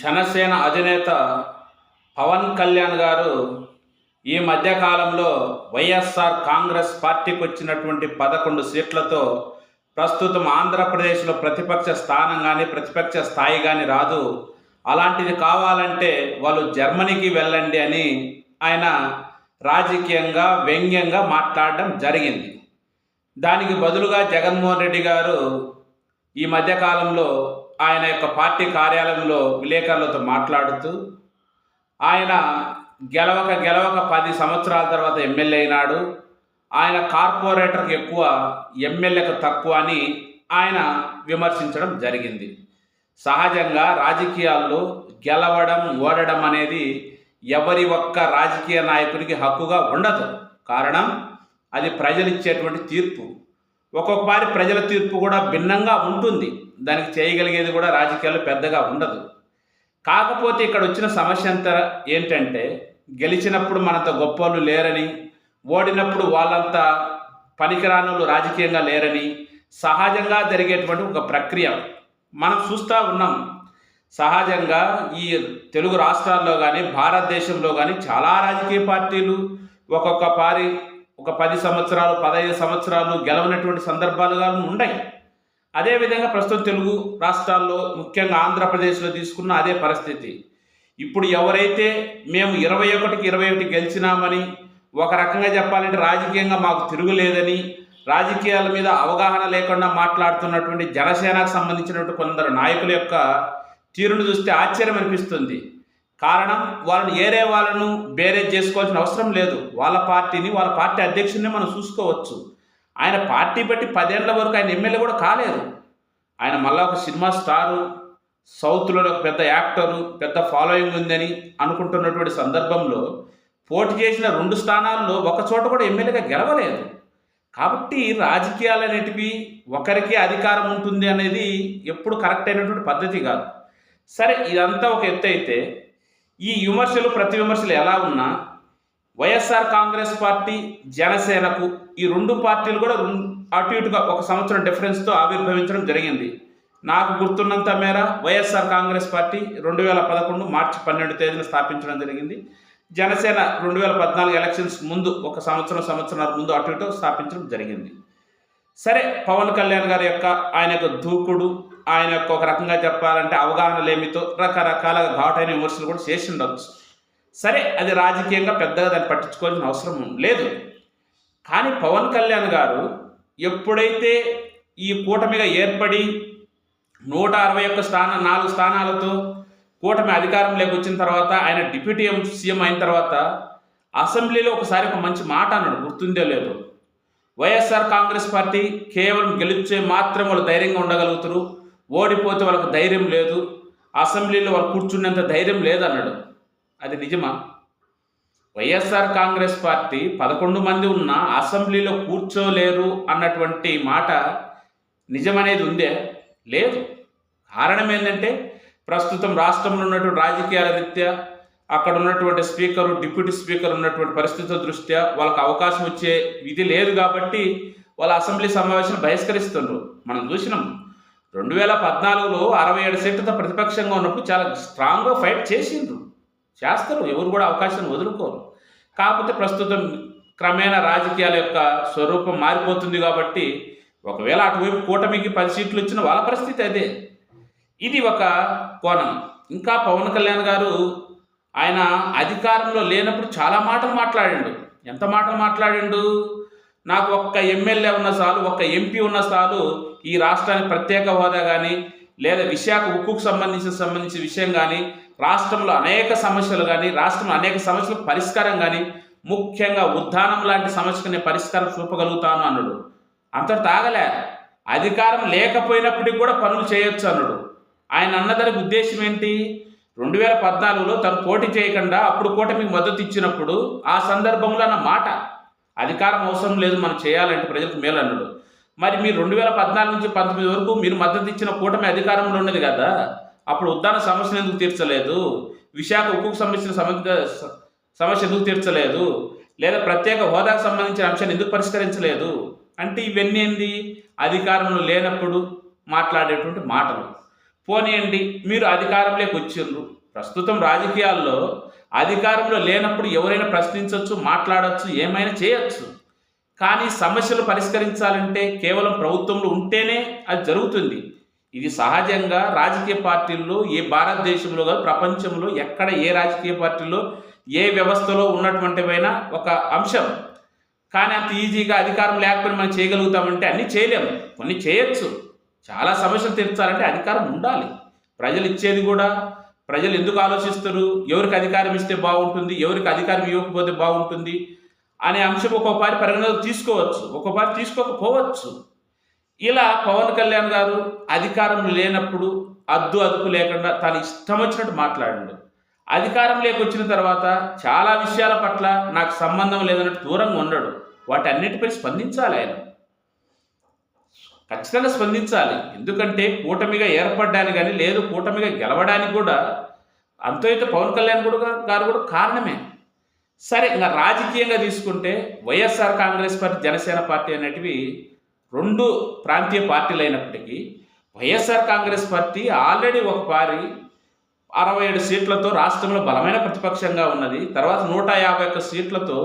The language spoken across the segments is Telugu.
జనసేన అధినేత పవన్ కళ్యాణ్ గారు ఈ మధ్యకాలంలో వైఎస్ఆర్ కాంగ్రెస్ పార్టీకి వచ్చినటువంటి పదకొండు సీట్లతో ప్రస్తుతం ఆంధ్రప్రదేశ్లో ప్రతిపక్ష స్థానం కానీ ప్రతిపక్ష స్థాయి కానీ రాదు. అలాంటిది కావాలంటే వాళ్ళు జర్మనీకి వెళ్ళండి అని ఆయన రాజకీయంగా వ్యంగ్యంగా మాట్లాడడం జరిగింది. దానికి బదులుగా జగన్మోహన్ రెడ్డి గారు ఈ మధ్యకాలంలో ఆయన యొక్క పార్టీ కార్యాలయంలో విలేకరులతో మాట్లాడుతూ ఆయన గెలవక గెలవక పది సంవత్సరాల తర్వాత ఎమ్మెల్యే అయినాడు. ఆయన కార్పొరేటర్కి ఎక్కువ ఎమ్మెల్యేకు తక్కువ అని ఆయన విమర్శించడం జరిగింది. సహజంగా రాజకీయాల్లో గెలవడం ఓడడం అనేది ఎవరి ఒక్క రాజకీయ నాయకుడికి హక్కుగా ఉండదు. కారణం అది ప్రజలు ఇచ్చేటువంటి తీర్పు. ఒక్కొక్కసారి ప్రజల తీర్పు కూడా భిన్నంగా ఉంటుంది. దానికి చేయగలిగేది కూడా రాజకీయాలు పెద్దగా ఉండదు. కాకపోతే ఇక్కడ వచ్చిన సమస్య అంతా ఏంటంటే గెలిచినప్పుడు మనంత గొప్పలు లేరని ఓడినప్పుడు వాళ్ళంతా పనికిరానులు రాజకీయంగా లేరని సహజంగా జరిగేటువంటి ఒక ప్రక్రియ. మనం చూస్తూ ఉన్నాం. సహజంగా ఈ తెలుగు రాష్ట్రాల్లో కానీ భారతదేశంలో కానీ చాలా రాజకీయ పార్టీలు ఒక్కొక్క పారి ఒక పది సంవత్సరాలు పదహైదు సంవత్సరాలు గెలవనటువంటి సందర్భాలుగా ఉన్నాయి అదేవిధంగా ప్రస్తుతం తెలుగు రాష్ట్రాల్లో ముఖ్యంగా ఆంధ్రప్రదేశ్లో తీసుకున్న అదే పరిస్థితి. ఇప్పుడు ఎవరైతే మేము ఇరవై ఒకటికి ఇరవై ఒకటి గెలిచినామని ఒక రకంగా చెప్పాలంటే రాజకీయంగా మాకు తిరుగులేదని రాజకీయాల మీద అవగాహన లేకుండా మాట్లాడుతున్నటువంటి జనసేనకు సంబంధించినటువంటి కొందరు నాయకుల యొక్క తీరును చూస్తే ఆశ్చర్యం అనిపిస్తుంది. కారణం వాళ్ళని ఏరే వాళ్ళను బేరేజ్ చేసుకోవాల్సిన అవసరం లేదు. వాళ్ళ పార్టీని వాళ్ళ పార్టీ అధ్యక్షుడిని మనం చూసుకోవచ్చు. ఆయన పార్టీ బట్టి పదేళ్ళ వరకు ఆయన ఎమ్మెల్యే కూడా కాలేదు. ఆయన మళ్ళా ఒక సినిమా స్టారు సౌత్లో ఒక పెద్ద యాక్టరు పెద్ద ఫాలోయింగ్ ఉందని అనుకుంటున్నటువంటి సందర్భంలో పోటీ చేసిన రెండు స్థానాల్లో ఒక చోట కూడా ఎమ్మెల్యేగా గెలవలేదు. కాబట్టి రాజకీయాలు అనేటివి ఒకరికి అధికారం ఉంటుంది అనేది ఎప్పుడు కరెక్ట్ అయినటువంటి పద్ధతి కాదు. సరే ఇదంతా ఒక ఎత్తు అయితే ఈ విమర్శలు ప్రతి విమర్శలు ఎలా ఉన్నా వైఎస్ఆర్ కాంగ్రెస్ పార్టీ జనసేనకు ఈ రెండు పార్టీలు కూడా అటు ఇటుగా ఒక సంవత్సరం డిఫరెన్స్తో ఆవిర్భవించడం జరిగింది. నాకు గుర్తున్నంత మేర వైఎస్ఆర్ కాంగ్రెస్ పార్టీ రెండు వేల పదకొండు మార్చి పన్నెండు తేదీన స్థాపించడం జరిగింది. జనసేన రెండు వేల పద్నాలుగు ఎలక్షన్స్ ముందు ఒక సంవత్సరం సంవత్సరాల ముందు అటు ఇటు స్థాపించడం జరిగింది. సరే పవన్ కళ్యాణ్ గారి యొక్క ఆయన యొక్క దూకుడు ఆయన యొక్క ఒక రకంగా చెప్పాలంటే అవగాహన లేమితో రకరకాల ఘాటైన విమర్శలు కూడా చేసి ఉండొచ్చు. సరే అది రాజకీయంగా పెద్దగా దాన్ని పట్టించుకోవాల్సిన అవసరం లేదు. కానీ పవన్ కళ్యాణ్ గారు ఎప్పుడైతే ఈ కూటమిగా ఏర్పడి నూట అరవై ఒక్క స్థాన నాలుగు స్థానాలతో కూటమి అధికారంలోకి వచ్చిన తర్వాత ఆయన డిప్యూటీ సీఎం అయిన తర్వాత అసెంబ్లీలో ఒకసారి ఒక మంచి మాట అన్నాడు. గుర్తుందే లేదు? వైఎస్ఆర్ కాంగ్రెస్ పార్టీ కేవలం గెలిచే మాత్రం వాళ్ళు ధైర్యంగా ఉండగలుగుతారు. ఓడిపోతే వాళ్ళకి ధైర్యం లేదు అసెంబ్లీలో వాళ్ళు కూర్చున్నంత ధైర్యం లేదన్నాడు. అది నిజమా? వైఎస్ఆర్ కాంగ్రెస్ పార్టీ పదకొండు మంది ఉన్న అసెంబ్లీలో కూర్చోలేరు అన్నటువంటి మాట నిజమనేది ఉందే? లేదు. కారణం ఏంటంటే ప్రస్తుతం రాష్ట్రంలో ఉన్నటువంటి రాజకీయాల రీత్యా అక్కడ ఉన్నటువంటి స్పీకరు డిప్యూటీ స్పీకర్ ఉన్నటువంటి పరిస్థితుల దృష్ట్యా వాళ్ళకి అవకాశం వచ్చే ఇది లేదు కాబట్టి వాళ్ళ అసెంబ్లీ సమావేశం బహిష్కరిస్తుండ్రు. మనం చూసినాం. రెండు వేల పద్నాలుగులో అరవై ఏడు సీట్లతో ప్రతిపక్షంగా ఉన్నప్పుడు చాలా స్ట్రాంగ్గా ఫైట్ చేసిండ్రు. చేస్తారు. ఎవరు కూడా అవకాశం వదులుకోరు. కాకపోతే ప్రస్తుతం క్రమేణా రాజకీయాల యొక్క స్వరూపం మారిపోతుంది కాబట్టి ఒకవేళ అటువైపు కూటమికి పది సీట్లు ఇచ్చిన వాళ్ళ పరిస్థితి అదే. ఇది ఒక కోణం. ఇంకా పవన్ కళ్యాణ్ గారు ఆయన అధికారంలో లేనప్పుడు చాలా మాటలు మాట్లాడిండు. ఎంత మాటలు మాట్లాడిండు? నాకు ఒక్క ఎమ్మెల్యే ఉన్న చాలు ఒక్క ఎంపీ ఉన్న చాలు ఈ రాష్ట్రానికి ప్రత్యేక హోదా కానీ లేదా విశాఖ ఉక్కుకు సంబంధించిన సంబంధించిన విషయం కానీ రాష్ట్రంలో అనేక సమస్యలు కానీ రాష్ట్రంలో అనేక సమస్యలకు పరిష్కారం కానీ ముఖ్యంగా ఉద్దానం లాంటి సమస్యకు నేను పరిష్కారం చూపగలుగుతాను అన్నాడు. అంతటి తాగలే. అధికారం లేకపోయినప్పటికీ కూడా పనులు చేయొచ్చు అన్నాడు. ఆయన అన్నదానికి ఉద్దేశం ఏంటి? రెండు వేల పద్నాలుగులో తను పోటీ చేయకుండా అప్పుడు కూటమికి మద్దతు ఇచ్చినప్పుడు ఆ సందర్భంలో అన్న మాట అధికారం అవసరం లేదు మనం చేయాలంటే ప్రజలకు మేలు అన్నాడు మరి మీరు రెండు వేల పద్నాలుగు నుంచి పంతొమ్మిది వరకు మీరు మద్దతు ఇచ్చిన కూటమి అధికారంలో ఉన్నది కదా అప్పుడు ఉద్దాన సమస్యను ఎందుకు తీర్చలేదు? విశాఖ ఉక్కుకు సంబంధించిన సమస్య సమస్య ఎందుకు తీర్చలేదు? లేదా ప్రత్యేక హోదాకు సంబంధించిన అంశాన్ని ఎందుకు పరిష్కరించలేదు? అంటే ఇవన్నీ ఏంది? అధికారంలో లేనప్పుడు మాట్లాడేటువంటి మాటలు. పోనీయండి మీరు అధికారంలోకి వచ్చిండ్రు ప్రస్తుతం రాజకీయాల్లో అధికారంలో లేనప్పుడు ఎవరైనా ప్రశ్నించవచ్చు మాట్లాడవచ్చు ఏమైనా చేయొచ్చు. కానీ సమస్యలు పరిష్కరించాలంటే కేవలం ప్రభుత్వంలో ఉంటేనే అది జరుగుతుంది. ఇది సహజంగా రాజకీయ పార్టీల్లో ఏ భారతదేశంలో కాదు ప్రపంచంలో ఎక్కడ ఏ రాజకీయ పార్టీలో ఏ వ్యవస్థలో ఉన్నటువంటివైనా ఒక అంశం. కానీ అంత ఈజీగా అధికారం లేకపోయినా మనం చేయగలుగుతామంటే అన్నీ చేయలేము కొన్ని చేయొచ్చు. చాలా సమస్యలు తీర్చాలంటే అధికారం ఉండాలి. ప్రజలు ఇచ్చేది కూడా ప్రజలు ఎందుకు ఆలోచిస్తారు? ఎవరికి అధికారం ఇస్తే బాగుంటుంది? ఎవరికి అధికారం ఇవ్వకపోతే బాగుంటుంది? అనే అంశం ఒక్కోపారి పరిగణలోకి తీసుకోవచ్చు. ఒక్కోపారి తీసుకోకపోవచ్చు. ఇలా పవన్ కళ్యాణ్ గారు అధికారం లేనప్పుడు అద్దు అదుపు లేకుండా తను ఇష్టం వచ్చినట్టు మాట్లాడండు. అధికారం లేకొచ్చిన తర్వాత చాలా విషయాల పట్ల నాకు సంబంధం లేదన్నట్టు దూరంగా ఉండడు వాటన్నిటిపై స్పందించాలి ఆయన. ఖచ్చితంగా స్పందించాలి. ఎందుకంటే కూటమిగా ఏర్పడడానికి కానీ లేదు కూటమిగా గెలవడానికి కూడా అంతో ఇంత పవన్ కళ్యాణ్ కూడా గారు కూడా కారణమే. సరే ఇంకా రాజకీయంగా తీసుకుంటే వైఎస్ఆర్ కాంగ్రెస్ పార్టీ జనసేన పార్టీ అనేటివి రెండు ప్రాంతీయ పార్టీలు అయినప్పటికీ వైఎస్ఆర్ కాంగ్రెస్ పార్టీ ఆల్రెడీ ఒక పారి అరవై ఏడు సీట్లతో రాష్ట్రంలో బలమైన ప్రతిపక్షంగా ఉన్నది. తర్వాత నూట యాభై ఒక్క సీట్లతో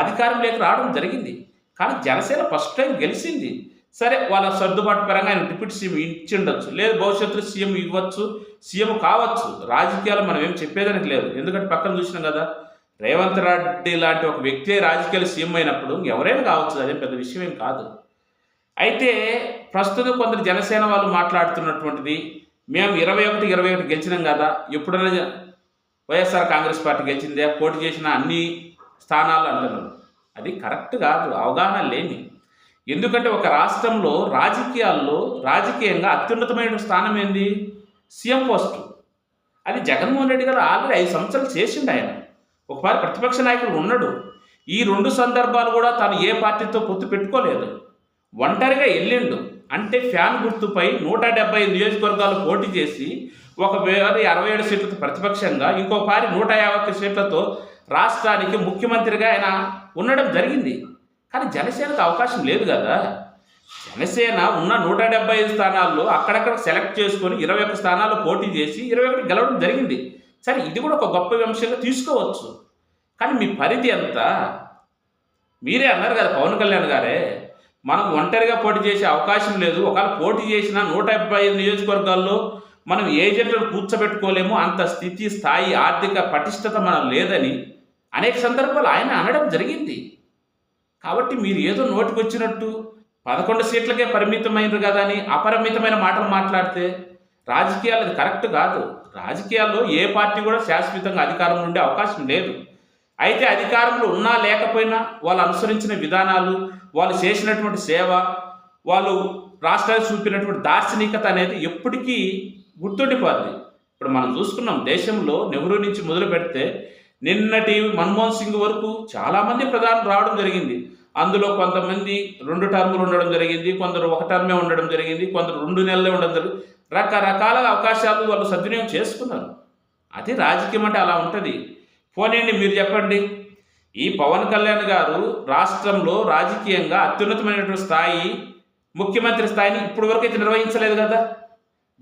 అధికారంలోకి రావడం జరిగింది. కానీ జనసేన ఫస్ట్ టైం గెలిచింది. సరే వాళ్ళ సర్దుబాటు పరంగా ఆయన డిప్యూటీ సీఎం ఇచ్చిండొచ్చు. లేదు భవిష్యత్తులో సీఎం ఇవ్వచ్చు సీఎం కావచ్చు. రాజకీయాలు మనం ఏం చెప్పేదానికి లేదు ఎందుకంటే పక్కన చూసినాం కదా రేవంత్ రెడ్డి లాంటి ఒక వ్యక్తి రాజకీయాలు సీఎం అయినప్పుడు ఎవరైనా కావచ్చు అదేం పెద్ద విషయం ఏం కాదు. అయితే ప్రస్తుతం కొందరు జనసేన వాళ్ళు మాట్లాడుతున్నటువంటిది మేము ఇరవై ఒకటి ఇరవై ఒకటి గెలిచినాం కదా ఎప్పుడైనా వైఎస్ఆర్ కాంగ్రెస్ పార్టీ గెలిచిందే పోటీ చేసిన అన్ని స్థానాలు అంటున్నారు. అది కరెక్ట్ కాదు అవగాహన లేని. ఎందుకంటే ఒక రాష్ట్రంలో రాజకీయాల్లో రాజకీయంగా అత్యున్నతమైన స్థానం ఏంది? CM post. అది జగన్మోహన్ రెడ్డి గారు ఆల్రెడీ ఐదు సంవత్సరాలు చేసిండు ఆయన. ఒకసారి ప్రతిపక్ష నాయకుడు ఉన్నాడు. ఈ రెండు సందర్భాలు కూడా తాను ఏ పార్టీతో పొత్తు పెట్టుకోలేదు. ఒంటరిగా వెళ్ళిండు. అంటే ఫ్యాన్ గుర్తుపై నూట డెబ్బై నియోజకవర్గాలు పోటీ చేసి ఒక వేరే అరవై ఏడు సీట్లతో ప్రతిపక్షంగా ఇంకోపారి నూట యాభై సీట్లతో రాష్ట్రానికి ముఖ్యమంత్రిగా ఆయన ఉండడం జరిగింది. కానీ జనసేనకు అవకాశం లేదు కదా. జనసేన ఉన్న నూట డెబ్బై ఐదు స్థానాల్లో అక్కడక్కడ సెలెక్ట్ చేసుకొని ఇరవై ఒక్క స్థానాల్లో పోటీ చేసి ఇరవై ఒకటి గెలవడం జరిగింది. సరే ఇది కూడా ఒక గొప్ప విమర్శగా తీసుకోవచ్చు. కానీ మీ పరిధి ఎంత? మీరే అన్నారు కదా పవన్ కళ్యాణ్ గారే మనం ఒంటరిగా పోటీ చేసే అవకాశం లేదు. ఒకవేళ పోటీ చేసిన నూట డెబ్బై ఐదు నియోజకవర్గాల్లో మనం ఏజెంట్లను కూర్చోబెట్టుకోలేము. అంత స్థితి స్థాయి ఆర్థిక పటిష్టత మనం లేదని అనేక సందర్భాలు ఆయన అనడం జరిగింది. కాబట్టి మీరు ఏదో నోటికి వచ్చినట్టు పదకొండు సీట్లకే పరిమితమైనరు కదా అని అపరిమితమైన మాటలు మాట్లాడితే రాజకీయాలు అది కరెక్ట్ కాదు. రాజకీయాల్లో ఏ పార్టీ కూడా శాశ్వతంగా అధికారంలో ఉండే అవకాశం లేదు. అయితే అధికారంలో ఉన్నా లేకపోయినా వాళ్ళు అనుసరించిన విధానాలు వాళ్ళు చేసినటువంటి సేవ వాళ్ళు రాష్ట్రానికి చూపినటువంటి దార్శనికత అనేది ఎప్పటికీ గుర్తుండిపోద్ది. ఇప్పుడు మనం చూసుకున్నాం దేశంలో నెహ్రూ నుంచి మొదలు పెడితే నిన్నటి మన్మోహన్ సింగ్ వరకు చాలామంది ప్రధాని రావడం జరిగింది. అందులో కొంతమంది రెండు టర్ములు ఉండడం జరిగింది కొందరు ఒక టర్మే ఉండడం జరిగింది కొందరు రెండు నెలలే ఉండడం జరిగింది రకరకాల అవకాశాలు వాళ్ళు సద్వినియోగం చేసుకున్నారు. అది రాజకీయం అంటే అలా ఉంటుంది. పోనీయండి మీరు చెప్పండి. ఈ పవన్ కళ్యాణ్ గారు రాష్ట్రంలో రాజకీయంగా అత్యున్నతమైనటువంటి స్థాయి ముఖ్యమంత్రి స్థాయిని ఇప్పటి వరకు అయితే నిర్వహించలేదు కదా.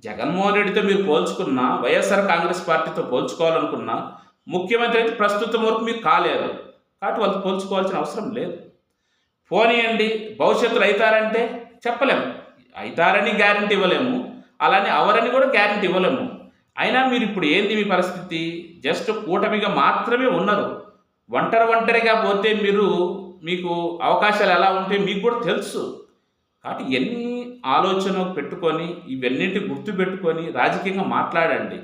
జగన్మోహన్ రెడ్డితో మీరు పోల్చుకున్న వైఎస్ఆర్ కాంగ్రెస్ పార్టీతో పోల్చుకోవాలనుకున్నా ముఖ్యమంత్రి అయితే ప్రస్తుతం వరకు మీకు కాలేదు కాబట్టి వాళ్ళు పోల్చుకోవాల్సిన అవసరం లేదు. పోనీయండి భవిష్యత్తులో అవుతారంటే చెప్పలేము అవుతారని గ్యారంటీ ఇవ్వలేము. అలానే అవరని కూడా గ్యారంటీ ఇవ్వలేము. అయినా మీరు ఇప్పుడు ఏంది మీ పరిస్థితి? జస్ట్ కూటమిగా మాత్రమే ఉన్నారు. ఒంటరి ఒంటరిగా పోతే మీరు మీకు అవకాశాలు ఎలా ఉంటాయి మీకు కూడా తెలుసు. కాబట్టి ఎన్ని ఆలోచన పెట్టుకొని ఇవన్నింటి గుర్తు పెట్టుకొని రాజకీయంగా మాట్లాడండి.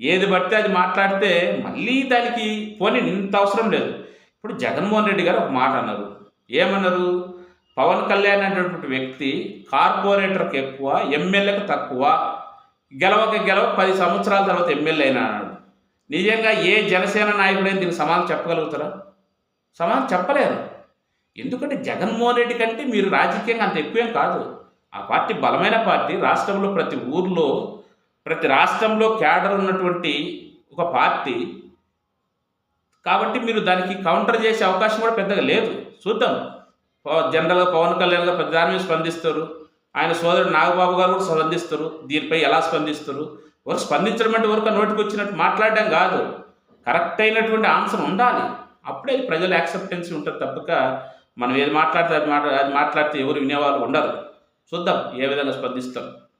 ఏది పడితే అది మాట్లాడితే మళ్ళీ దానికి పోనీ ఇంత అవసరం లేదు. ఇప్పుడు జగన్మోహన్ రెడ్డి గారు ఒక మాట అన్నారు. ఏమన్నారు? పవన్ కళ్యాణ్ అనేటువంటి వ్యక్తి కార్పొరేటర్కి ఎక్కువ ఎమ్మెల్యేకి తక్కువ గెలవక గెలవ పది సంవత్సరాల తర్వాత ఎమ్మెల్యే అయినా అన్నాడు. నిజంగా ఏ జనసేన నాయకుడైనా దీనికి సమాధానం చెప్పగలుగుతారా? సమాధానం చెప్పలేరు. ఎందుకంటే జగన్మోహన్ రెడ్డి కంటే మీరు రాజకీయంగా అంత ఎక్కువేం కాదు. ఆ పార్టీ బలమైన పార్టీ. రాష్ట్రంలో ప్రతి ఊర్లో ప్రతి రాష్ట్రంలో క్యాడర్ ఉన్నటువంటి ఒక పార్టీ కాబట్టి మీరు దానికి కౌంటర్ చేసే అవకాశం కూడా పెద్దగా లేదు. చూద్దాం. జనరల్గా పవన్ కళ్యాణ్ గారు దాని మీద స్పందిస్తారు. ఆయన సోదరుడు నాగబాబు గారు కూడా స్పందిస్తారు. దీనిపై ఎలా స్పందిస్తారు? వారు స్పందించడం అంటే వరకు నోటికి వచ్చినట్టు మాట్లాడడం కాదు. కరెక్ట్ అయినటువంటి ఆన్సర్ ఉండాలి. అప్పుడే ప్రజలు ప్రజల ఉంటుంది తప్పక. మనం ఏది మాట్లాడితే అది మాట్లా అది మాట్లాడితే ఎవరు వినేవాళ్ళు ఉండరు. చూద్దాం ఏ విధంగా స్పందిస్తారు.